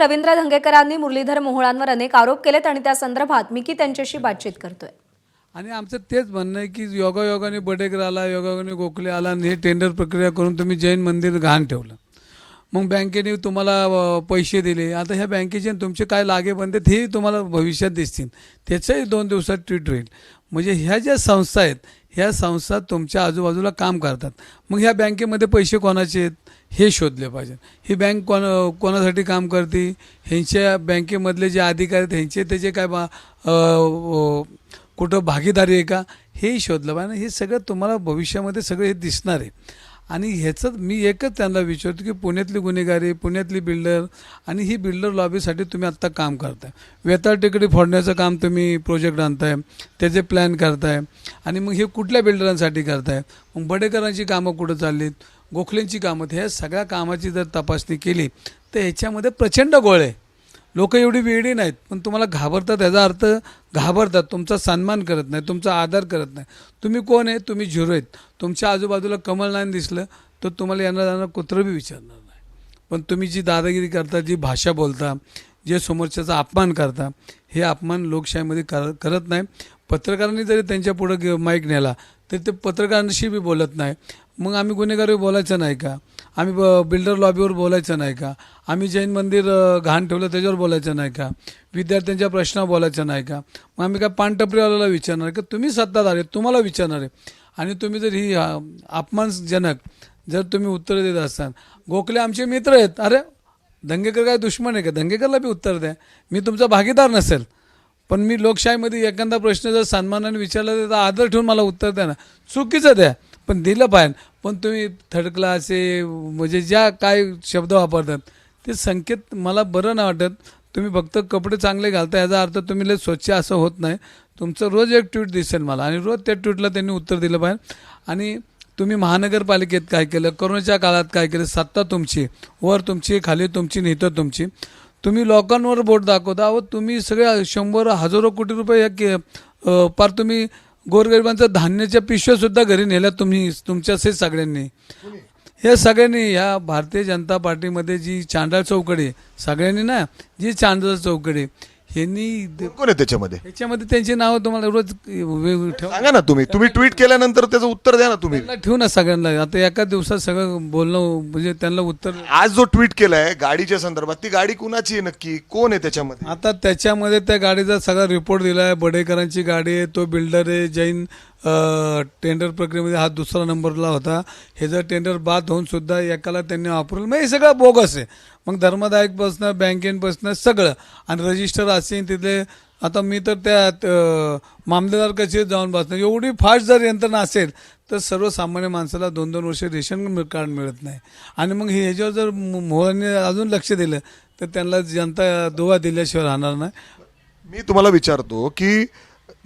रवींद्र धंगेकरांनी मुरलीधर मोहोळांवर अनेक आरोप केलेत आणि त्या संदर्भात मी की त्यांच्याशी बातचीत करतोय. आणि आमचं तेच म्हणणं आहे की योगायोगाने बडेकर आला योगायोगाने गोखले आला आणि हे टेंडर प्रक्रिया करून तुम्ही जैन मंदिर घाण ठेवलं. मग बँकेने तुम्हाला पैसे दिले. आता ह्या बँकेचे तुमचे काय लागे बनते हे तुम्हाला भविष्यात दिसतील. त्याचंही दोन दिवसात ट्विट होईल. म्हणजे ह्या ज्या संस्था आहेत ह्या संस्था तुमच्या आजूबाजूला काम करतात. मग ह्या बँकेमध्ये पैसे कोणाचे आहेत? हे शोधले पाहिजे. ही बँक कोण कोणासाठी काम करते? ह्यांच्या बँकेमधले जे अधिकारी आहेत ह्यांचे त्याचे काय बा कुठं भागीदारी आहे का? हेही शोधलं पाहिजे. हे सगळं तुम्हाला भविष्यामध्ये सगळं हे दिसणार आहे. आणि ह्याचं मी एकच त्यांना विचारतो की पुण्यातली गुन्हेगारी पुण्यातली बिल्डर आणि ही बिल्डर लॉबीसाठी तुम्ही आत्ता काम करताय. वेताळ टेकडी फोडण्याचं काम तुम्ही प्रोजेक्ट आणताय त्याचे प्लॅन करताय आणि मग हे कुठल्या बिल्डरांसाठी करताय? मग बडेकरांची कामं कुठं चाललीत? गोखलेंची कामं ह्या सगळ्या कामाची जर तपासणी केली तर ह्याच्यामध्ये प्रचंड गोळ. आहे लोक एवढी वेळी नाहीत पण तुम्हाला घाबरतात याचा अर्थ घाबरतात तुमचा सन्मान करत नाही तुमचा आदर करत नाही. तुम्ही कोण आहे? तुम्ही झिरो आहेत. तुमच्या आजूबाजूला कमल नाही दिसलं तर तुम्हाला यांना जाणार कुत्रं बी विचारणार नाही. पण तुम्ही जी दादागिरी करता जी भाषा बोलता जे समोरच्याचा अपमान करता हे अपमान लोकशाहीमध्ये कर करत नाही. पत्रकारांनी जरी त्यांच्या पुढं माईक नेला तर ते पत्रकारांशी बी बोलत नाही. मग आम्ही गुन्हेगारी बोलायचं नाही का? आम्ही ब बिल्डर लॉबीवर बोलायचं नाही का? आम्ही जैन मंदिर घाण ठेवलं त्याच्यावर बोलायचं नाही का? विद्यार्थ्यांच्या प्रश्नावर बोलायचं नाही का? मग आम्ही काय पानटपरीवाल्याला विचारणार का? तुम्ही सत्ताधार आहे तुम्हाला विचारणार आहे. आणि तुम्ही जर ही अपमानजनक जर तुम्ही उत्तर देत असाल गोखले आमचे मित्र आहेत. अरे दंगेकर काय दुश्मन आहे का? दंगेकरला बी उत्तर द्या. मी तुमचा भागीदार नसेल. पण मी लोकशाहीमध्ये एखादा प्रश्न जर सन्मानाने विचारला तर आदर ठेवून मला उत्तर द्या ना. चुकीचं द्या. पण दिलं पाहिजे. पण तुम्ही थर्ड क्लास म्हणजे ज्या काय शब्द वापरतात ते संकेत मला बरं नाही वाटत. तुम्ही फक्त कपडे चांगले घालता याचा अर्थ तुम्ही लय स्वच्छ असं होत नाही. तुमचं रोज एक ट्विट दिसेल मला आणि रोज त्या ट्विटला त्यांनी उत्तर दिलं पाहिजे. आणि तुम्ही महानगरपालिकेत काय केलं कोरोनाच्या काळात काय केलं सत्ता तुमची वर तुमची खाली तुमची नेतं तुमची. तुम्ही लोकांवर बोट दाखवता. अहो तुम्ही सगळ्या शंभर हजारो कोटी रुपये के पार तुम्ही गोरगरिबांचं धान्याच्या पिशव्यासुद्धा घरी नेल्या तुम्ही तुमच्याच सगळ्यांनी. या सगळ्यांनी ह्या भारतीय जनता पार्टीमध्ये जी चांडाळ चौकडी सगळ्यांनी ना जी चांडाळ चौकडी ह्यांनी कोण आहे त्याच्यामध्ये? ह्याच्यामध्ये त्यांची नावं तुम्हाला रोज वेगवेगळी ठेव सांगा ना तुम्ही. तुम्ही ट्विट केल्यानंतर त्याचं उत्तर द्या ना तुम्ही. त्यांना ठेवू ना सगळ्यांना. आता एका दिवसात सगळं बोलणं म्हणजे त्यांना उत्तर आज जो ट्विट केलाय गाडीच्या संदर्भात ती गाडी कुणाची आहे नक्की? कोण आहे त्याच्यामध्ये? आता त्याच्यामध्ये त्या गाडीचा सगळा रिपोर्ट दिला आहे बडेकरांची गाडी आहे तो बिल्डर आहे जैन टेंडर प्रक्रियेमध्ये हा दुसरा नंबरला होता. हे जर टेंडर बाद होऊन सुद्धा एकाला त्यांनी वापरलं मग हे सगळं बोगस आहे. मग धर्मदायकपासनं बँकेपासनं सगळं. आणि रजिस्टर असेल तिथले आता मी तर त्यात मामलेदार कसे जाऊन बसणार एवढी फास्ट जर यंत्रणा असेल तर सर्वसामान्य माणसाला दोन दोन वर्ष रेशन कार्ड मिळत नाही. आणि मग हे ह्याच्यावर जर मोहरांनी अजून लक्ष दिलं तर त्यांना जनता दुवा दिल्याशिवाय राहणार नाही. मी तुम्हाला विचारतो की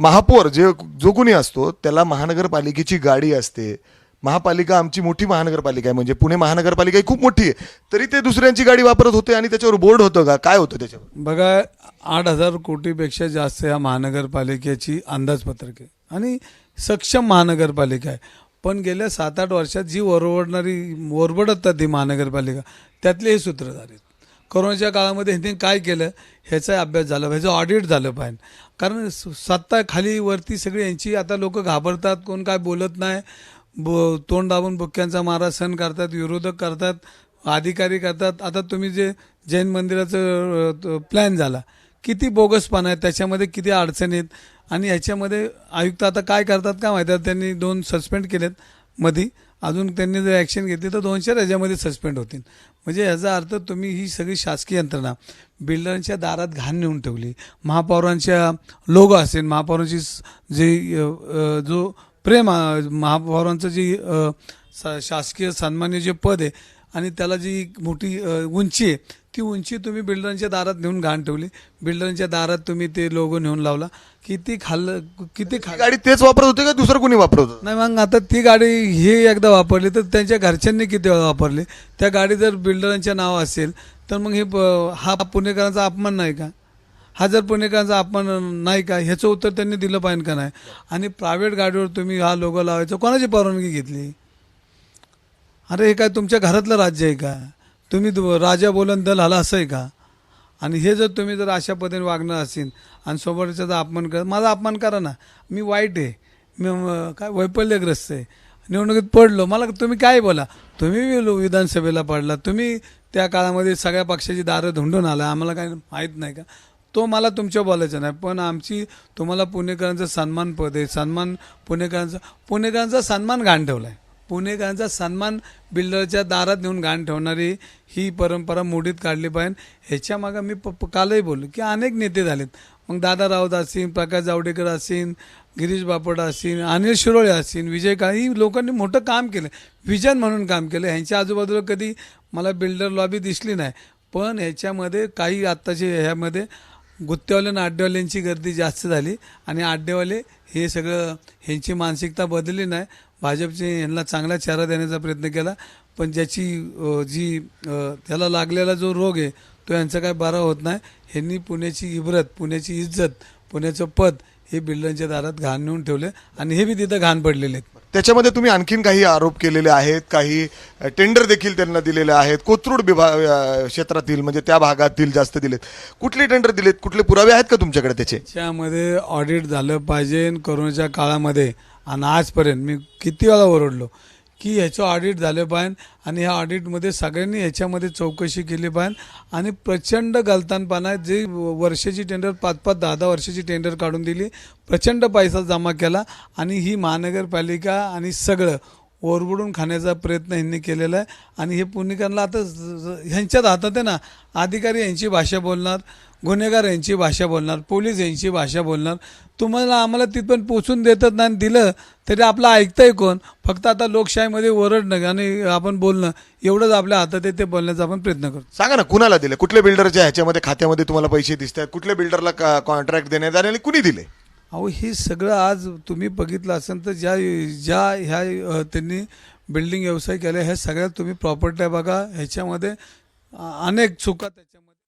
महापौर जे जो कोणी असतो त्याला महानगरपालिकेची गाडी असते. महापालिका आमची मोठी महानगरपालिका आहे म्हणजे पुणे महानगरपालिका ही खूप मोठी आहे. तरी ते दुसऱ्यांची गाडी वापरत होते आणि त्याच्यावर बोर्ड होतं का? काय होतं त्याच्यावर? बघा आठ हजार कोटीपेक्षा जास्त या महानगरपालिकेची अंदाजपत्रक आहे. आणि सक्षम महानगरपालिका आहे. पण गेल्या सात आठ वर्षात जी ओरवडणारी ओरबडतात ती महानगरपालिका त्यातले हे सूत्रधार आहेत. कोरोनाच्या काळामध्ये ह्यांनी काय केलं ह्याचा अभ्यास झाला पाहिजे ऑडिट झालं पाहिजे. कारण स- सत्ता खाली वरती सगळी यांची आता लोक घाबरतात कोण काय बोलत नाही. बो तोंड दाबून बुक्क्यांचा मारा सण करतात विरोधक करतात अधिकारी करतात. आता तुम्ही जे जैन मंदिराचं प्लॅन झाला किती बोगसपणा आहे त्याच्यामध्ये किती अडचणी आहेत. आणि ह्याच्यामध्ये आयुक्त आता काय करतात का माहिती त्यांनी दोन सस्पेंड केलेत मधी. अजून त्यांनी जर ॲक्शन घेतली तर दोनशे रजामध्ये सस्पेंड होतील. म्हणजे याचा अर्थ तुम्ही ही सगळी शासकीय यंत्रणा बिल्डरांच्या दारात घाण नेऊन ठेवली. महापौरांच्या लोगो असेल महापौरांची जे जो प्रेम महापौरांचं जी स- शासकीय सन्मान्य जे पद आहे आणि त्याला जी मोठी उंची आहे ती उंची तुम्ही बिल्डरांच्या दारात नेऊन घाण ठेवली. बिल्डरांच्या दारात तुम्ही ते लोगो नेऊन लावला. किती खाल्लं किती खा गाडी तेच वापरत होते का दुसरं कोणी वापरत होतं? नाही मग आता ती गाडी ही एकदा वापरली तर त्यांच्या घरच्यांनी किती वेळा वापरली? त्या गाडी जर बिल्डरांच्या नाव असेल तर मग हे हा पुणेकरांचा अपमान नाही का? हा जर पुणेकरांचा अपमान नाही का? ह्याचं उत्तर त्यांनी दिलं पाहिजे का नाही? आणि प्रायव्हेट गाडीवर तुम्ही हा लोगो लावायचा कोणाची परवानगी घेतली? अरे हे काय तुमच्या घरातलं राज्य आहे का? तुम्ही राजा बोलन दल आला असं आहे का? आणि हे जर तुम्ही जर अशा पद्धतीने वागणार असेल आणि समोरच्याचा अपमान कर माझा अपमान करा ना. मी वाईट आहे. मी काय वैफल्यग्रस्त आहे. निवडणुकीत पडलो. मला तुम्ही काय बोला? तुम्ही विधानसभेला पडला. तुम्ही त्या काळामध्ये सगळ्या पक्षाची दारं धुंडून आला. आम्हाला काय माहीत नाही का? तो मला तुमच्या बोलायचा नाही. पण आमची तुम्हाला पुणेकरांचा सन्मान पद आहे. सन्मान पुणेकरांचा पुणेकरांचा सन्मान घाण ठेवला आहे पुणेकरांचा सन्मान बिल्डरच्या दारात नेऊन घाण ठेवणारी ही परंपरा मोडीत काढली पाहिजे. ह्याच्यामागं मी प प- कालही बोललो की अनेक नेते झालेत. मग दादा राऊत असेल प्रकाश जावडेकर असेल गिरीश बापट असेल अनिल शिरोळे असेल विजय काही ही लोकांनी मोठं काम केलं. विजन म्हणून काम केलं. ह्यांच्या आजूबाजूला कधी मला बिल्डर लॉबी दिसली नाही. पण ह्याच्यामध्ये काही आत्ताचे ह्यामध्ये गुत्तेवाले आणि आड्डेवाल्यांची गर्दी जास्त झाली आणि आड्डेवाले हे सगळं ह्यांची मानसिकता बदलली नाही. भाजपचे यांना चांगला चेहरा देण्याचा प्रयत्न केला पण ज्याची जी त्याला लागलेला जो रोग आहे तो यांचा काय बरा होत नाही. ह्यांनी पुण्याची इब्रत पुण्याची इज्जत पुण्याचं पद हे बिल्डरच्या दारात घाण नेऊन ठेवले आणि हे बी तिथं घाण पडलेले आहेत. त्याच्यामध्ये तुम्ही आणखीन काही आरोप केलेले आहेत काही टेंडर देखील त्यांना दिलेले आहेत कोथरूड विभाग क्षेत्रातील म्हणजे त्या भागातील जास्त दिलेत. कुठले टेंडर दिलेत? कुठले पुरावे आहेत का तुमच्याकडे त्याचे? त्याच्यामध्ये ऑडिट झालं पाहिजे कोरोनाच्या काळामध्ये. आणि आजपर्यंत मी किती वेळा ओरडलो की ह्याचं ऑडिट झालं पाहिजे आणि ह्या ऑडिटमध्ये सगळ्यांनी ह्याच्यामध्ये चौकशी केली पाहिजे आणि प्रचंड गलतानपणा जे वर्षाची टेंडर पाच पाच दहा दहा वर्षाची टेंडर काढून दिली प्रचंड पैसा जमा केला आणि ही महानगरपालिका आणि सगळं ओरबडून खाण्याचा प्रयत्न यांनी केलेला आहे. आणि हे पुणेकरांना आता ह्यांच्यात ह्यांच्याच हातात आहे ना अधिकारी यांची भाषा बोलणार गुन्हेगार यांची भाषा बोलणार पोलीस यांची भाषा बोलणार. तुम्हाला आम्हाला तिथपर्यंत पोचून देतात नाही आणि दिलं तरी आपलं ऐकतंय कोण? फक्त आता लोकशाहीमध्ये ओरडणं आणि आपण बोलणं एवढंच आपल्या हातात आहे ते बोलण्याचा आपण प्रयत्न करतो. सांगा ना कुणाला दिले? कुठल्या बिल्डरच्या ह्याच्यामध्ये खात्यामध्ये तुम्हाला पैसे दिसत आहेत कुठल्या बिल्डरला कॉन्ट्रॅक्ट देण्यात आले आणि कुणी दिले? अहो हे सगळं आज तुम्ही बघितलं असेल तर ज्या ज्या ह्या त्यांनी बिल्डिंग व्यवसाय केला ह्या सगळ्यात तुम्ही प्रॉपर्ट्या बघा. ह्याच्यामध्ये अनेक चुका त्याच्यामध्ये